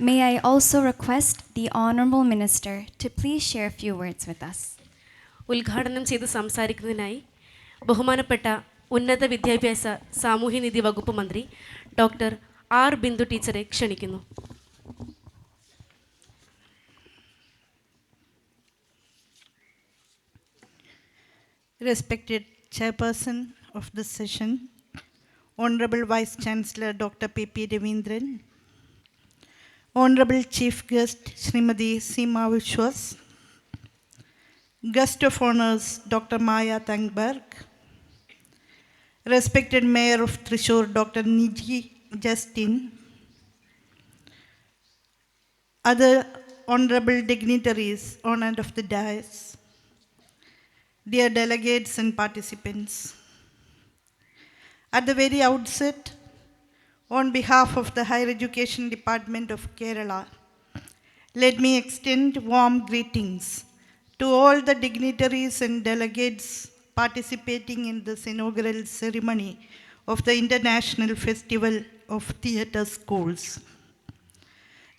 May I also request the Honorable Minister to please share a few words with us. ഉദ്ഘാടനം ചെയ്ത് സംസാരിക്കുന്നതിനായി ബഹുമാനപ്പെട്ട ഉന്നത വിദ്യാഭ്യാസ സാമൂഹ്യനീതി വകുപ്പ് മന്ത്രി ഡോക്ടർ ആർ ബിന്ദു ടീച്ചറെ ക്ഷണിക്കുന്നു Respected Chairperson of this session, Honorable Vice Chancellor Dr. P.P. Devendran, Honorable Chief Guest Srimati Seema Vishwas, Guest of Honors Dr. Maya Tangberg, Respected Mayor of Thrissur Dr. Niji Justin, other honorable dignitaries on and of the dais, dear delegates and participants. At the very outset, on behalf of the Higher Education Department of Kerala, let me extend warm greetings to all the dignitaries and delegates participating in this inaugural ceremony of the International Festival of Theatre Schools.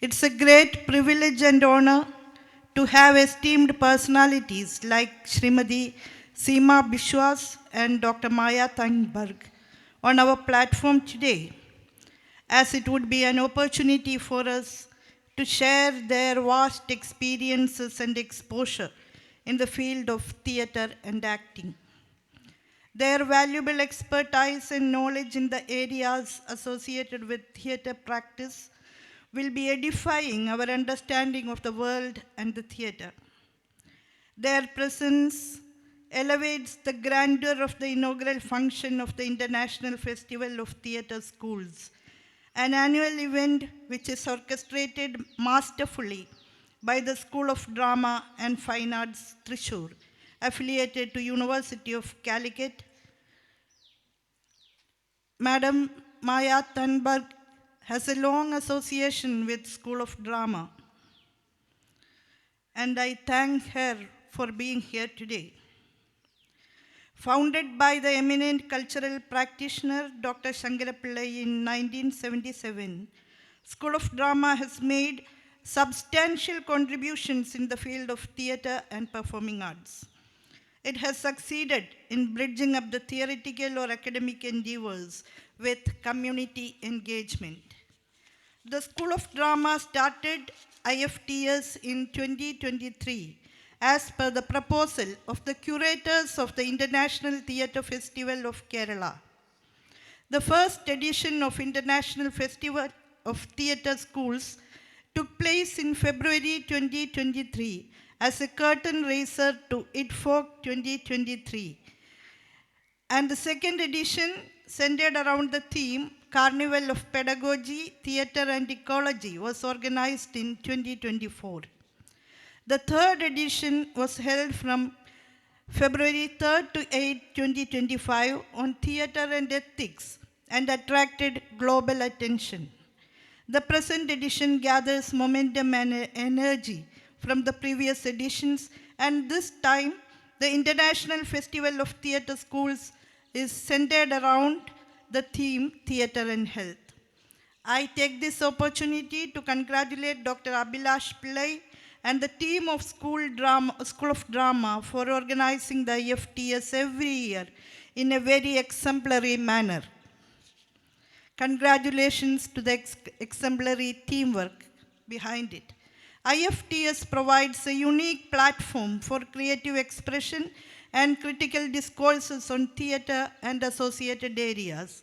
It's a great privilege and honor to have esteemed personalities like Srimati Seema Bishwas and Dr. Maya Tangberg on our platform today, as it would be an opportunity for us to share their vast experiences and exposure in the field of theatre and acting. Their valuable expertise and knowledge in the areas associated with theatre practice will be edifying our understanding of the world and the theatre. Their presence elevates the grandeur of the inaugural function of the International Festival of Theatre Schools, an annual event which is orchestrated masterfully by the School of Drama and Fine Arts Trishur, affiliated to University of Calicut Madam Maya Thunberg has a long association with School of Drama, and I thank her for being here today. Founded by the eminent cultural practitioner Dr. Shankarapillai in 1977, School of Drama has made substantial contributions in the field of theatre and performing arts. It has succeeded in bridging up the theoretical or academic endeavors with community engagement. The School of Drama started IFTS in 2023 as per the proposal of the curators of the International Theatre Festival of Kerala. The first edition of International Festival of Theatre Schools took place in February 2023 as a curtain raiser to ITFOC 2023. And the second edition, centered around the theme Carnival of Pedagogy, Theatre and Ecology, was organized in 2024. The third edition was held from February 3rd to 8, 2025 on theatre and ethics and attracted global attention. The present edition gathers momentum and energy from the previous editions, and this time the International Festival of Theatre Schools is centered around the theme Theatre and Health. I take this opportunity to congratulate Dr. Abhilash Pillai and the team of School, Drama, School of Drama for organizing the IFTS every year in a very exemplary manner. Congratulations to the ex- exemplary teamwork behind it. IFTS provides a unique platform for creative expression and critical discourses on theatre and associated areas.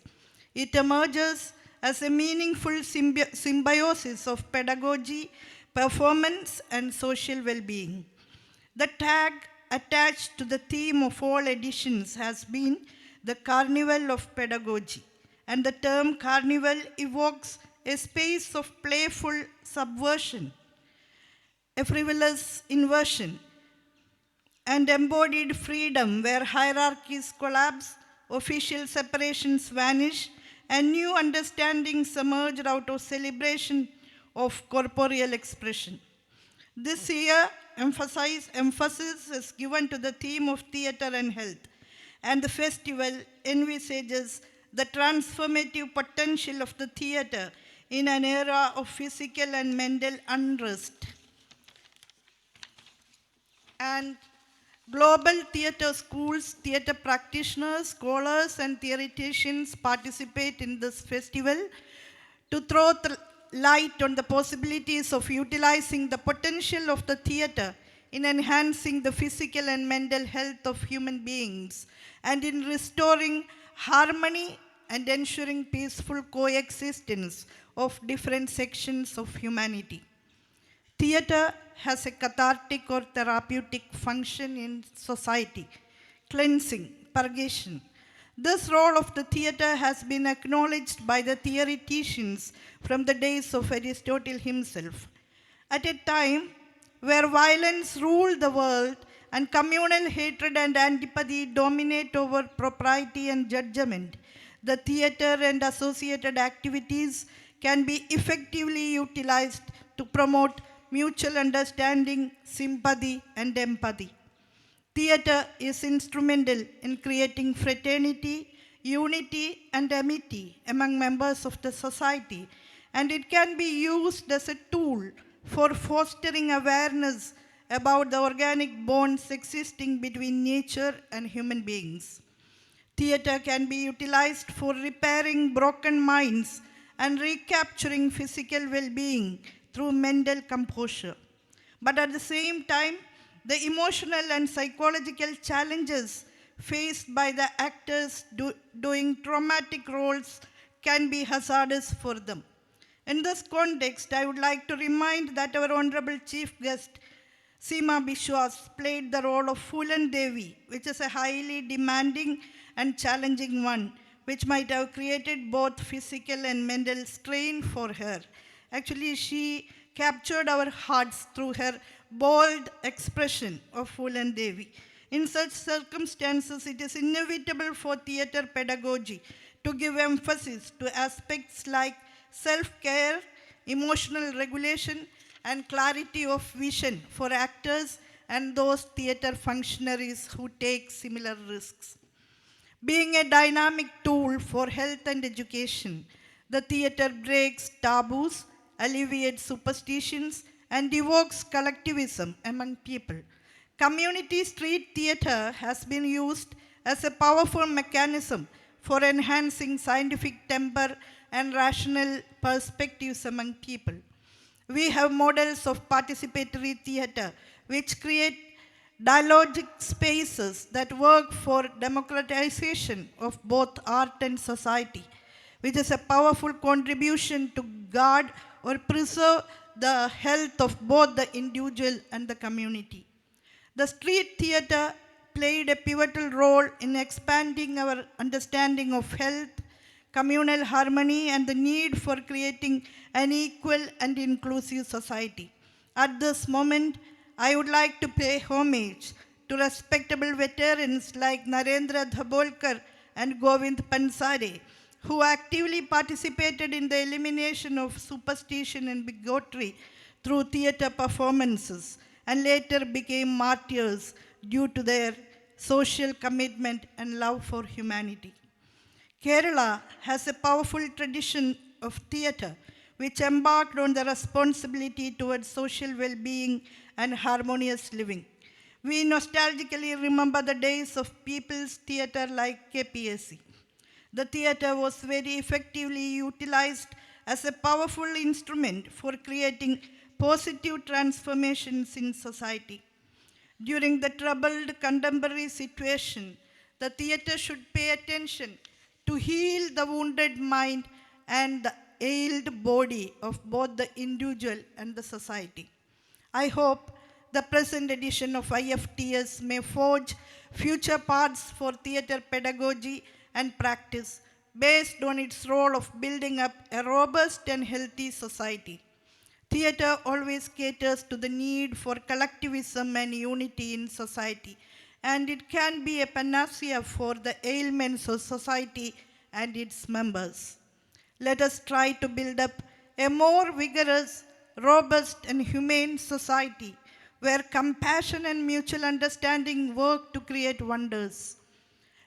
It emerges as a meaningful symbi- symbiosis of pedagogy, performance, and social well being. The tag attached to the theme of all editions has been the Carnival of Pedagogy, and the term carnival evokes a space of playful subversion, a frivolous inversion, and embodied freedom where hierarchies collapse, official separations vanish, and new understandings emerge out of celebration of corporeal expression. This year, emphasize, emphasis is given to the theme of theatre and health, and the festival envisages the transformative potential of the theatre in an era of physical and mental unrest. And global theatre schools, theatre practitioners, scholars, and theoreticians participate in this festival to throw th- light on the possibilities of utilizing the potential of the theatre in enhancing the physical and mental health of human beings and in restoring harmony and ensuring peaceful coexistence of different sections of humanity. Theatre has a cathartic or therapeutic function in society, cleansing, purgation. This role of the theatre has been acknowledged by the theoreticians from the days of Aristotle himself. At a time where violence ruled the world and communal hatred and antipathy dominate over propriety and judgment, the theatre and associated activities can be effectively utilized to promote mutual understanding, sympathy, and empathy. Theatre is instrumental in creating fraternity, unity, and amity among members of the society, and it can be used as a tool for fostering awareness about the organic bonds existing between nature and human beings. Theatre can be utilized for repairing broken minds and recapturing physical well being through mental composure. But at the same time, the emotional and psychological challenges faced by the actors do- doing traumatic roles can be hazardous for them. In this context, I would like to remind that our Honorable Chief Guest, Seema Bishwas, played the role of Fulan Devi, which is a highly demanding and challenging one, which might have created both physical and mental strain for her. Actually, she captured our hearts through her bold expression of Fulan Devi. In such circumstances, it is inevitable for theatre pedagogy to give emphasis to aspects like self care, emotional regulation, and clarity of vision for actors and those theatre functionaries who take similar risks. Being a dynamic tool for health and education, the theatre breaks taboos, alleviates superstitions, and evokes collectivism among people. Community street theatre has been used as a powerful mechanism for enhancing scientific temper and rational perspectives among people. We have models of participatory theatre which create dialogic spaces that work for democratization of both art and society, which is a powerful contribution to guard or preserve the health of both the individual and the community. The street theatre played a pivotal role in expanding our understanding of health, communal harmony, and the need for creating an equal and inclusive society. At this moment, I would like to pay homage to respectable veterans like Narendra Dhabolkar and Govind Pansare, who actively participated in the elimination of superstition and bigotry through theatre performances and later became martyrs due to their social commitment and love for humanity. Kerala has a powerful tradition of theatre which embarked on the responsibility towards social well being and harmonious living. We nostalgically remember the days of people's theatre like KPSC. The theatre was very effectively utilized as a powerful instrument for creating positive transformations in society. During the troubled contemporary situation, the theatre should pay attention to heal the wounded mind and the ailed body of both the individual and the society. I hope the present edition of IFTS may forge future paths for theatre pedagogy and practice based on its role of building up a robust and healthy society. Theatre always caters to the need for collectivism and unity in society, and it can be a panacea for the ailments of society and its members. Let us try to build up a more vigorous, robust, and humane society where compassion and mutual understanding work to create wonders.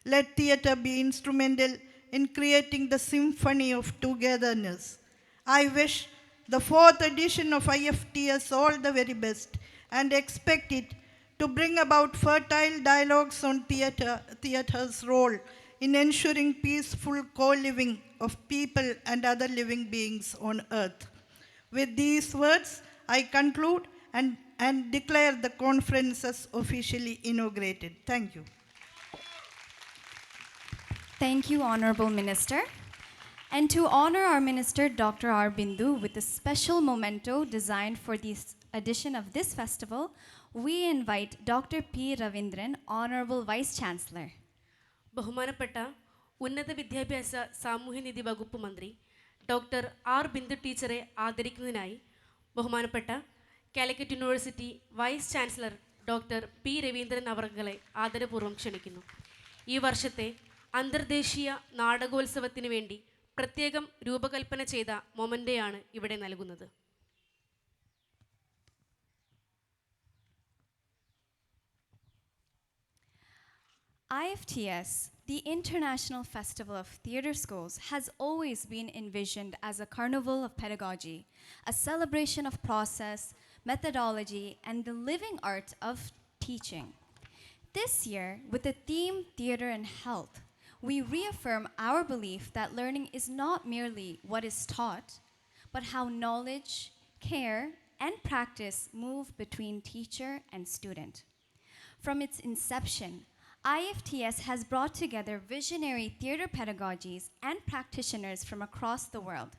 Let theatre be instrumental in creating the symphony of togetherness. I wish the fourth edition of IFTS all the very best and expect it to bring about fertile dialogues on theatre, theatre's role in ensuring peaceful co-living of people and other living beings on earth. With these words, I conclude and, and declare the conference as officially inaugurated. Thank you. Thank you, Honorable Minister. And to honor our Minister, Dr. R. Bindu, with a special memento designed for this edition of this festival, we invite Dr. P. Ravindran, Honorable Vice Chancellor. ബഹുമാനപ്പെട്ട ഉന്നത വിദ്യാഭ്യാസ സാമൂഹ്യനീതി വകുപ്പ് മന്ത്രി doctor R Bindu ടീച്ചറെ ആദരിക്കുന്നതിനായി ബഹുമാനപ്പെട്ട Calicut university vice chancellor doctor P Raveendran അവർകളെ ആദരപൂർവ്വം ക്ഷണിക്കുന്നു ഈ വർഷത്തെ അന്തർദേശീയ നാടകോത്സവത്തിന് വേണ്ടി പ്രത്യേകം രൂപകൽപ്പന ചെയ്ത മൊമൻ്റെയാണ് ഇവിടെ നൽകുന്നത് IFTS, the International Festival of Theatre Schools, has always been envisioned as a carnival of pedagogy, a celebration of process, methodology, and the living art of teaching. This year, with the theme Theatre and Health, we reaffirm our belief that learning is not merely what is taught, but how knowledge, care, and practice move between teacher and student. From its inception, IFTS has brought together visionary theater pedagogies and practitioners from across the world.